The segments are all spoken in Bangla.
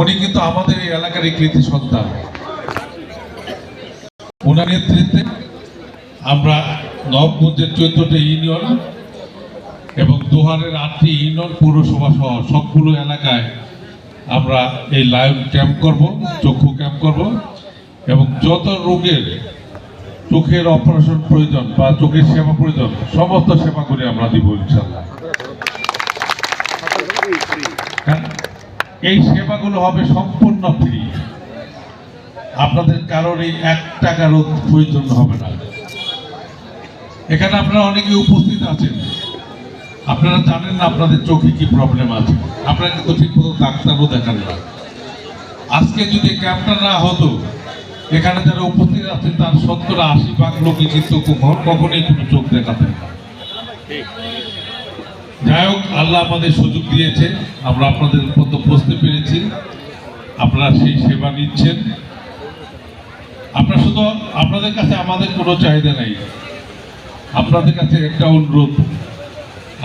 উনি কিন্তু আমাদের এই এলাকার এই কৃতি সন্তান ওনার নেতৃত্বে আমরা নবগঞ্জের চোদ্দটা ইউনিয়ন এবং দোহারের আটটি ইউনিয়ন পৌরসভা সহ সবগুলো এলাকায় আমরা এই লাইভ ক্যাম্প করব, চক্ষু ক্যাম্প করব এবং যত রোগের চোখের অপারেশন প্রয়োজন বা চোখের সেবা প্রয়োজন, সমস্ত সেবা করে আমরা দিব ইনশাল্লাহ? এই সেবাগুলো হবে সম্পূর্ণ ফ্রি। আপনাদের কারোর এই এক টাকারও প্রয়োজন হবে না। এখানে আপনারা অনেকে উপস্থিত আছেন। আপনারা জানেন না আপনাদের চোখে কি প্রবলেম আছে। আপনারা কিন্তু ঠিক মতো ডাক্তারও দেখান না। আজকে যদি ক্যাম্পটা না হতো, এখানে যারা উপস্থিত আছেন, তার সত্তর আশি ভাগ লোকই কিন্তু কখনো- কখনোই কোনো চোখ দেখাতেন না। হোক আল্লাহ আমাদের সুযোগ দিয়েছে। আমরা আপনাদের মতো বসতে পেরেছি আপনারা সেই সেবা নিচ্ছেন। আপনারা শুধু আপনাদের কাছে আমাদের কোনো চাহিদা নেই। আপনাদের কাছে একটা অনুরোধ।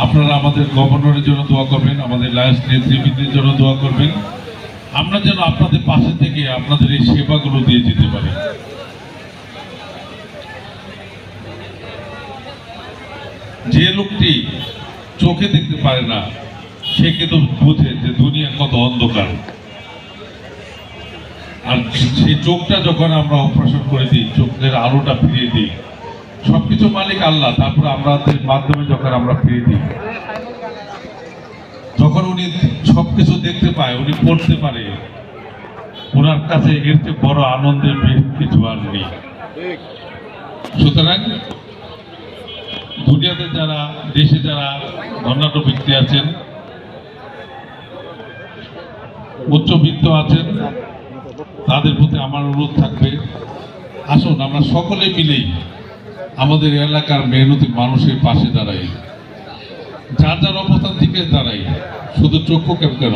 আপনারা আমাদের গভর্নরের জন্য দোয়া করবেন, আমাদের লায়ন্স নেতৃবৃন্দের জন্য দোয়া করবেন। আমরা যেন আপনাদের পাশে থেকে আপনাদের এই সেবাগুলো দিয়ে যেতে পারি। যে লোকটি চোখে দেখতে পারে না। সে কিন্তু বোঝে যে দুনিয়া কত অন্ধকার। আর সেই চোখটা যখন আমরা অপারেশন করে দিই, চোখের আলোটা ফিরিয়ে দিই, সবকিছু মালিক আল্লাহ, তারপর আমাদের মাধ্যমে যখন আমরা ফিরিয়ে দিই, যখন উনি সবকিছু দেখতে পায়, উনি পড়তে পারে ওনার কাছে এর চেয়ে বড় আনন্দের কিছু আর নেই। সুতরাং দুনিয়াতে যারা, দেশে যারা অন্যান্য ব্যক্তি আছেন, উচ্চবিত্ত আছেন, তাদের প্রতি আমার অনুরোধ থাকবে। আসুন, আমরা সকলে মিলেই আমাদের এলাকার মেহনতি মানুষের পাশে দাঁড়াই। যার যার অবস্থান থেকে দাঁড়াই, শুধু চক্ষু কেন কেন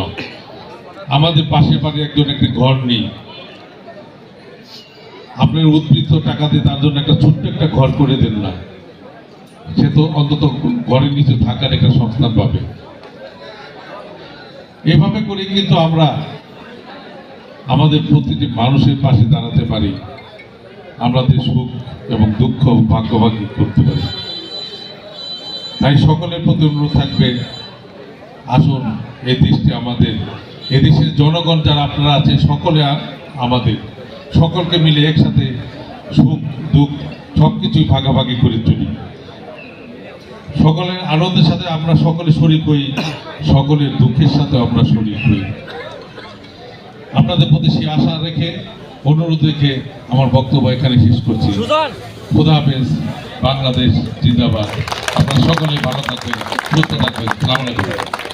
আমাদের পাশে বাড়ি একজন একটি ঘর নেই আপনার উদ্বৃত্ত টাকা দিয়ে তার জন্য একটা ছোট্ট একটা ঘর করে দেন না। সে তো অন্তত ঘরের নিচে থাকার একটা সংস্থান পাবে। এভাবে করে কিন্তু আমরা আমাদের প্রতিটি মানুষের পাশে দাঁড়াতে পারি। আমাদের সুখ এবং দুঃখ ভাগ্যভাগী করতে পারি। তাই সকলের প্রতি অনুরোধ থাকবে, আসুন এই দেশটি আমাদের এদেশের জনগণ যারা আপনারা আছে সকলে আমাদের, সকলকে মিলে একসাথে সুখ, দুঃখ সব কিছুই ভাগাভাগি করে চলি। সকলের আনন্দের সাথে আমরা সকলে শরিক হই সকলের দুঃখের সাথে আমরা শরিক হই। আপনাদের প্রতি সে আশা রেখে অনুরোধ রেখে আমার বক্তব্য এখানে শেষ করছি। খুদা হাফেজ বাংলাদেশ জিন্দাবাদ। আপনারা সকলে ভালো থাকবেন সুস্থ থাকবেন। সালাম আলাইকুম।